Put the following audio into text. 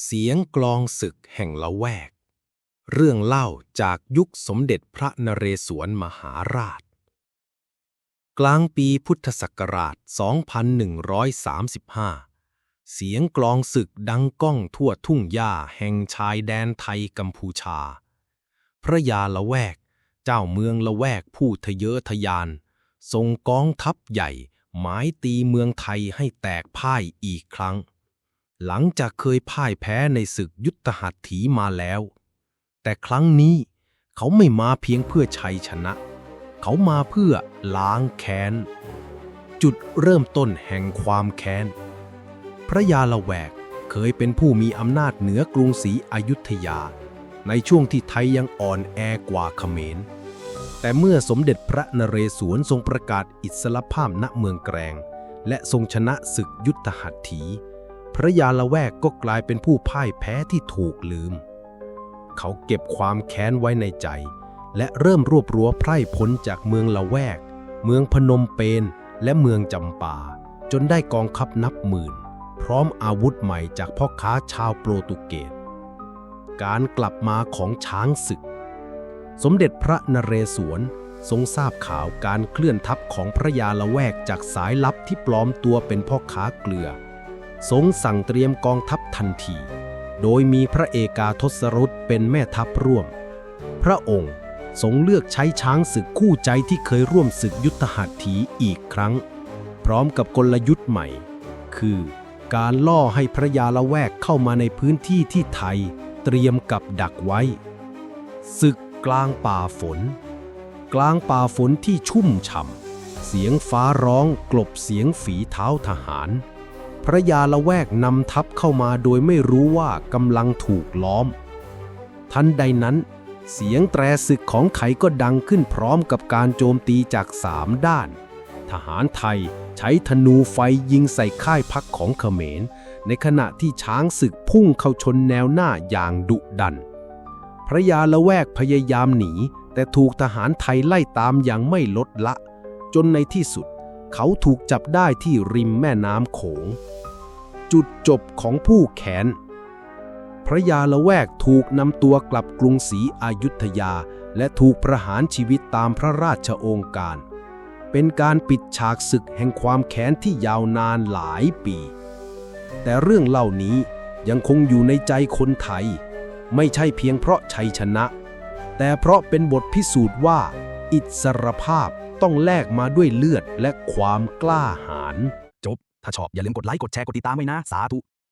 เสียงกลองศึกแห่งละแวก เรื่องเล่าจากยุคสมเด็จพระนเรศวรมหาราช กลางปีพุทธศักราช 2135 เสียงกลองศึกดังก้องทั่วทุ่งหญ้าแห่งชายแดนไทยกัมพูชา พระยาละแวก เจ้าเมืองละแวกผู้ทะเยอทะยาน ทรงกองทัพใหญ่หมายตีเมืองไทยให้แตกพ่ายอีกครั้ง หลังจากเคยพ่ายแพ้ในศึกยุทธหัตถีมาแล้ว แต่ครั้งนี้เขาไม่มาเพียงเพื่อชัยชนะ เขามาเพื่อล้างแค้น จุดเริ่มต้นแห่งความแค้น พระยาละแวกเคยเป็นผู้มีอำนาจเหนือกรุงศรีอยุธยา ในช่วงที่ไทยยังอ่อนแอกว่าเขมร แต่เมื่อสมเด็จพระนเรศวรทรงประกาศอิสรภาพณเมืองแกรง และทรงชนะศึกยุทธหัตถี พระยาละแวกก็กลายเป็นผู้พ่ายแพ้ที่ถูกลืม เขาเก็บความแค้นไว้ในใจ และเริ่มรวบรัวไพร่พลจากเมืองละแวก เมืองพนมเปญและเมืองจำปา จนได้กองทัพนับหมื่น พร้อมอาวุธใหม่จากพ่อค้าชาวโปรตุเกส การกลับมาของช้างศึก สมเด็จพระนเรศวรทรงทราบข่าวการเคลื่อนทัพของพระยาละแวกจากสายลับที่ปลอมตัวเป็นพ่อค้าเกลือ ทรงสั่งเตรียมกองทัพทันที โดยมีพระเอกาทศรุตเป็นแม่ทัพร่วม พระองค์ทรงเลือกใช้ช้างศึกคู่ใจที่เคยร่วมศึกยุทธหัตถีอีกครั้ง พร้อมกับกลยุทธ์ใหม่ คือการล่อให้พระยาละแวกเข้ามาในพื้นที่ที่ไทยเตรียมกับดักไว้ ศึกกลางป่าฝน กลางป่าฝนที่ชุ่มฉ่ำเสียงฟ้าร้องกลบเสียงฝีเท้าทหาร พระยาละแวกนำทัพเข้ามาโดยไม่รู้ว่ากำลังถูกล้อม ทันใดนั้น เสียงแตรศึกของไขก็ดังขึ้นพร้อมกับการโจมตีจากสามด้าน ทหารไทยใช้ธนูไฟยิงใส่ค่ายพักของเขมร ในขณะที่ช้างศึกพุ่งเข้าชนแนวหน้าอย่างดุดัน พระยาละแวกพยายามหนี แต่ถูกทหารไทยไล่ตามอย่างไม่ลดละ จนในที่สุด เขาถูกจับได้ที่ริมแม่น้ำโขง จุดจบของผู้แขน พระยาละแวกถูกนำตัวกลับกรุงศรีอยุธยา และถูกประหารชีวิตตามพระราชโองการ เป็นการปิดฉากศึกแห่งความแค้นที่ยาวนานหลายปี แต่เรื่องเล่านี้ยังคงอยู่ในใจคนไทย ไม่ใช่เพียงเพราะชัยชนะ แต่เพราะเป็นบทพิสูจน์ว่า อิสรภาพ ต้องแลกมาด้วยเลือดและความกล้าหาญจบ ถ้าชอบอย่าลืมกดไลค์ กดแชร์ กดติดตามไว้นะ สาธุ